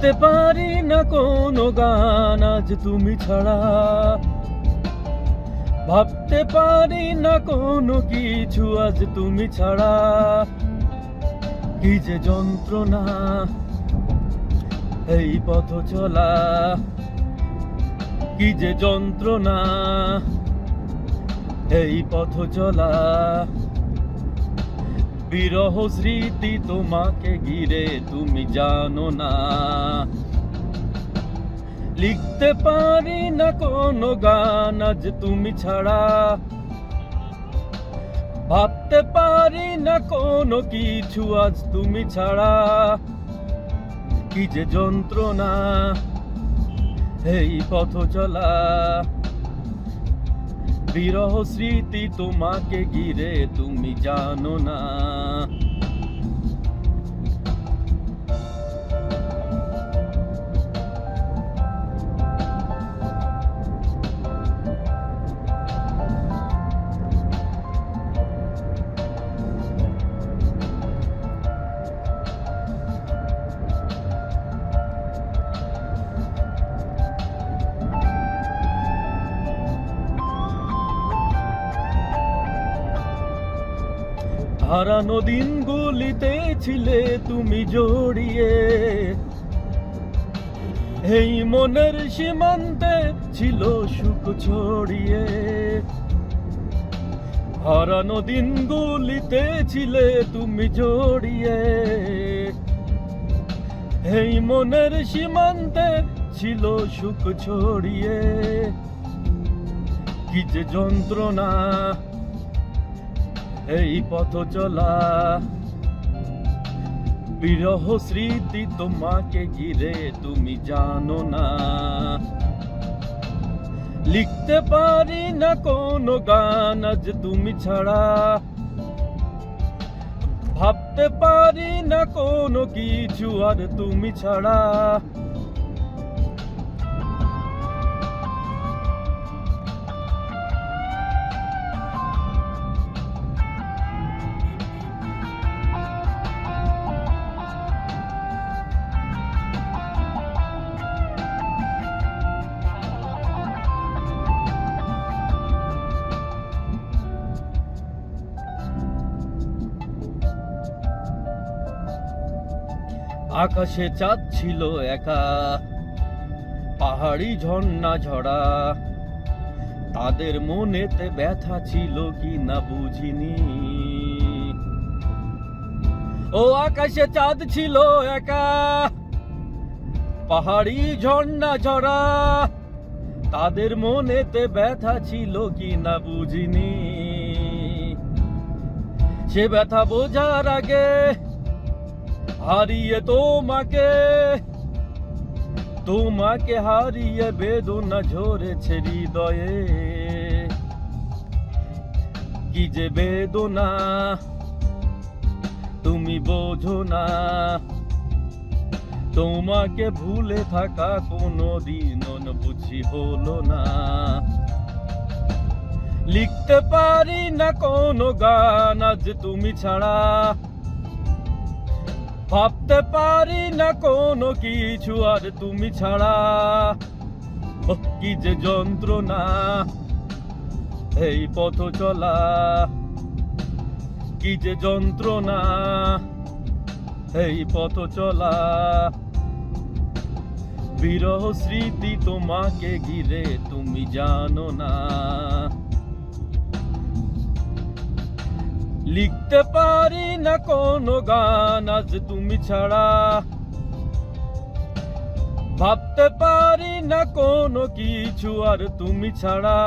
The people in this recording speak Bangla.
লিখতে পারি না কোনো গান আজ তুমি ছাড়া। ভাবতে পারি না কোনো কিছু আজ তুমি ছাড়া। কি যে যন্ত্রণা, এই পথ চলা। কি যে যন্ত্রণা, এই পথ চলা। বিরহ স্মৃতি তোমাকে ঘিরে, তুমি জানো না। লিখতে পারি না কোনো গান আজ তুমি ছাড়া। ভাবতে পারি না কোনো কিছু আজ তুমি ছাড়া। কি যে যন্ত্রণা, এই পথ চলা। বিরহ স্মৃতি তোমাকে ঘিরে তুমি জানো না। হারানো দিনগুলিতে ছিলে তুমি জড়িয়ে। এই মনের সীমান্তে ছিল সুখ ছড়িয়ে। হারানো দিনগুলিতে ছিলে তুমি জড়িয়ে। এই মনের সীমান্তে ছিল সুখ ছড়িয়ে। কি যে যন্ত্রণা এই পথ চলা। বিরহ স্মৃতি তোমাকে ঘিরে তুমি জানো না। লিখতে পারি না কোনো গান আজ তুমি ছাড়া। ভাবতে পারি না কোনো কিছু আর তুমি ছাড়া। আকাশে চাঁদ ছিল একা, পাহাড়ি ঝর্ণা ঝরা। তাদের মনেতে ব্যথা ছিল কি না বুঝিনি। ও আকাশে চাঁদ ছিল একা, পাহাড়ি ঝর্ণা ঝরা। তাদের মনেতে ব্যথা ছিল কি না বুঝিনি। সে ব্যথা বোঝার আগে হারিয়ে তোমাকে তোমাকে হারিয়ে বেদনা ঝরেছে হৃদয়ে। কি যে বেদনা, তুমি বোঝো না। তোমাকে ভুলে থাকা কোনো দিন বুঝি হলো না। লিখতে পারি না কোনো গান আজ তুমি ছাড়া। ভাবতে পারি না কোনো কিছু আর তুমি ছাড়া। কি যে যন্ত্রণা, এই পথ চলা। কি যে যন্ত্রণা, এই পথ চলা। বিরহ স্মৃতি তোমাকে ঘিরে তুমি জানো না। লিখতে পারি না কোনো গান আজ তুমি ছাড়া। ভাবতে পারি না কোনো কিছু আর তুমি ছাড়া।